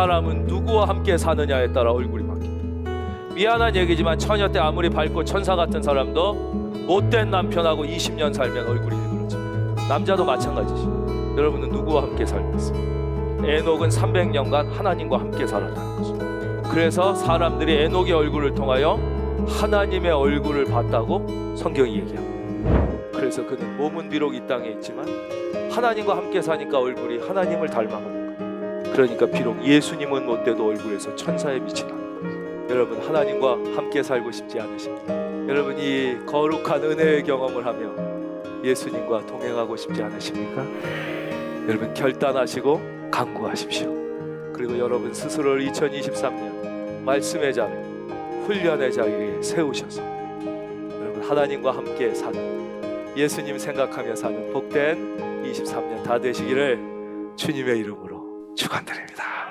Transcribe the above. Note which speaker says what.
Speaker 1: 사람은 누구와 함께 사느냐에 따라 얼굴이 바뀝니다. 미안한 얘기지만 처녀 때 아무리 밝고 천사 같은 사람도 못된 남편하고 20년 살면 얼굴이 일그러집니다. 남자도 마찬가지죠. 여러분은 누구와 함께 살고 있습니까? 에녹은 300년간 하나님과 함께 살았다는 거죠. 그래서 사람들이 에녹의 얼굴을 통하여 하나님의 얼굴을 봤다고 성경이 얘기합니다. 그래서 그는 몸은 비록 이 땅에 있지만 하나님과 함께 사니까 얼굴이 하나님을 거예요. 그러니까 비록 예수님은 못돼도 얼굴에서 천사의 빛이 거예요. 여러분 하나님과 함께 살고 싶지 않으십니까? 여러분 이 거룩한 은혜의 경험을 하며 예수님과 동행하고 싶지 않으십니까? 여러분 결단하시고 강구하십시오. 그리고 여러분 스스로를 2023년 말씀의 자리, 훈련의 자리에 세우셔서 여러분 하나님과 함께 사는 예수님 생각하며 사는 복된 23년 다 되시기를 주님의 이름으로 축하드립니다.